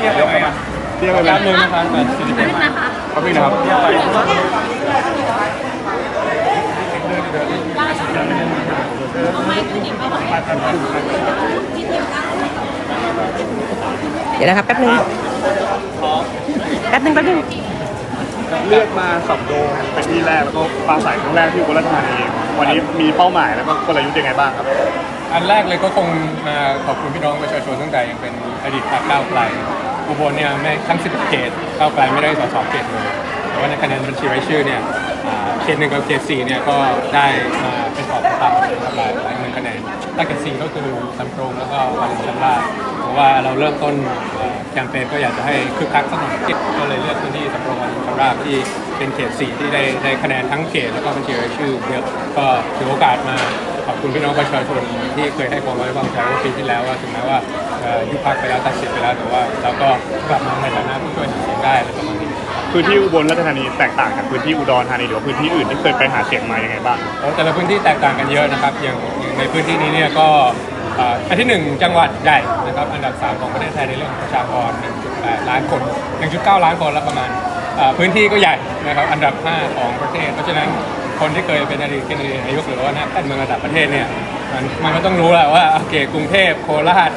เรียกไปอะเรียกไปไหมแป๊บนึงนะครับแบบสิริเดชมาขอบคุณนะครับเรียกไปเดี๋ยวนะครับแป๊บนึงแป๊บนึงแป๊บนึงเลือกมาสับโดเป็นที่แรกแล้วก็ปลาใสครั้งแรกที่อุบลราชธานีวันนี้มีเป้าหมายแล้วก็กลยุทธ์ยังไงบ้างครับ อันแรกเลยก็คงมาขอบคุณพี่น้องประชาชนตั้งแต่ยังเป็นอดีตพรรคก้าวไกล อุบลเนี่ยแม้ทั้ง10เขตก้าวไกลไม่ได้สสเขตเลยแต่ว่าในคะแนนบัญชีรายชื่อเนี่ยเขตหนึ่งกับเขตสี่เนี่ยก็ได้มาเป็นออกตามหลายหลายหมื่นคะแนนถ้าเขตสี่ก็คือลำโพงแล้วก็วารินชราเพราะว่าเราเริ่มต้นแคมเปญก็อยากจะให้คึกคักสักหน่อยก็เลยเลือกพื้นที่สำโรงวารินชราที่เป็นเขตสี่ที่ได้ได้คะแนนทั้งเขตแล้วก็บัญชีรายชื่อเยอะก็ถือโอกาสมา อบคุณพี่น้องประชาชนที่เคยให้ความไว้วางใจว่าปีที่แล้วว่าถึงแม้ว่าเอ่อยุบพักไปแล้วตัดสิทธิ์ไปแล้วแต่ว่าเราก็กลับมาในฐานะผู้ช่วยหาเสียงได้อะไรประมาณนี้พื้นที่อุบลราชธานีแตกต่างจากพื้นที่อุดรธานีหรือว่าพื้นที่อื่นที่เคยไปหาเสียงมายังไงบ้างแล้วแต่ละพื้นที่แตกต่างกันเยอะนะครับอย่างอย่างในพื้นที่นี้เนี่ยก็เอ่ออันที่หนึ่งจังหวัดใหญ่นะครับอันดับสามของประเทศไทยในเรื่องของประชากร1.8ล้านคน1.9ล้านคนแล้วประมาณเอ่อพื้นที่ก็ใหญ่นะครับอันดับ 5 ของประเทศเพราะฉะนั้น คนที่เคยเป็นอดีตแคนดิเดตนายกหรือว่านักการเมืองระดับประเทศเนี่ยมันมันก็ต้องรู้แหละว่าโอเคกรุงเทพโคราช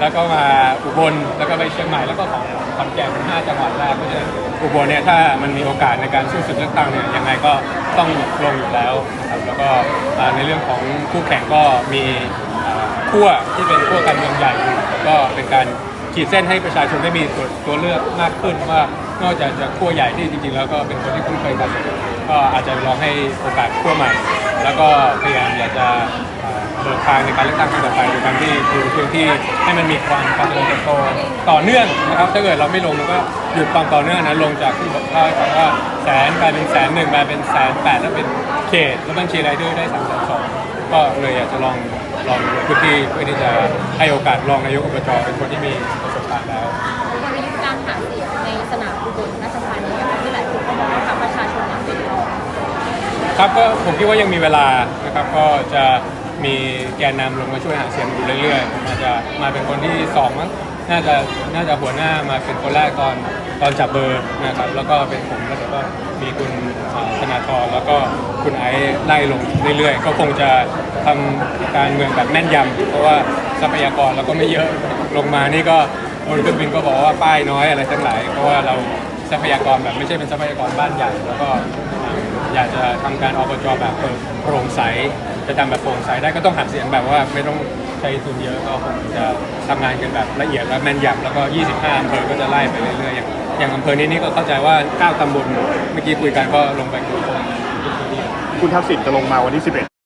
แล้วก็มาอุบลแล้วก็ไปเชียงใหม่แล้วก็ของขอนแก่นเป็นห้าจังหวัดแรกเพราะฉะนั้นอุบลเนี่ยถ้ามันมีโอกาสในการสู้ศึกเลือกตั้งเนี่ยยังไงก็ต้องลงอยู่แล้วนะครับแล้วก็ในเรื่องของคู่แข่งก็มีอ่าขั้วที่เป็นขั้วการเมืองใหญ่ก็เป็นการขีดเส้นให้ประชาชนได้มีตัวตัวเลือกมากขึ้นว่านอกจากจะขั้วใหญ่ที่จริงๆ แล้วก็เป็นคนที่คุ้นเคยกัน ก็อาจจะลองให้โอกาสขั้วใหม่ แล้วก็พยายามอยากจะเดินทางในการเลือกตั้งครั้งต่อไปโดยการที่ดูพื้นที่ให้มันมีความการเจริญเติบโตต่อเนื่องนะครับถ้าเกิดเราไม่ลงมันก็หยุดความต่อเนื่องนะลงจากที่บอกว่าว่าแสนกลายเป็นแสนหนึ่งกลายเป็นแสนแปดแล้วเป็นเขตแล้วบัญชีรายชื่อได้สามแสนสองก็เลยอยากจะลองลองพื้นที่เพื่อที่จะให้โอกาสรองนายกอบจเป็นคนที่มีประสบการณ์แล้วกลยุทธการหาเสียงในสนามอุบลราชธานี ครับก็ผมคิดว่ายังมีเวลานะครับก็จะมีแกนนำลงมาช่วยหาเสียงอยู่เรื่อยๆผมอาจจะมาเป็นคนที่สองมั้งน่าจะน่าจะหัวหน้ามาเป็นคนแรกตอนตอนจับเบอร์นะครับแล้วก็เป็นผมแล้วก็มีคุณธนาธรแล้วก็คุณไอซ์ไล่ลงเรื่อยๆ ก็คงจะทำการเมืองแบบแม่นยำเพราะว่าทรัพยากรเราก็ไม่เยอะลงมานี่ก็บนเครื่องบินก็บอกว่าป้ายน้อยอะไรทั้งหลายเพราะว่าเราทรัพยากรแบบไม่ใช่เป็นทรัพยากรบ้านใหญ่แล้วก็ อยากจะทำการอบจแบบเปิดโปร่งใส จะทำแบบโปร่งใสได้ก็ต้องหาเสียงแบบว่าไม่ต้องใช้ทุนเยอะก็คงจะทำงานกันแบบละเอียดและแม่นยำแล้วก็ 25อำเภอก็จะไล่ไปเรื่อยๆ อย่างอย่างอำเภอนี้นี่ก็เข้าใจว่า 9ตำบลเมื่อกี้คุยกันก็ลงไปคุยคนทุกพื้นที่คุณทักษิณจะลงมาวันที่ 11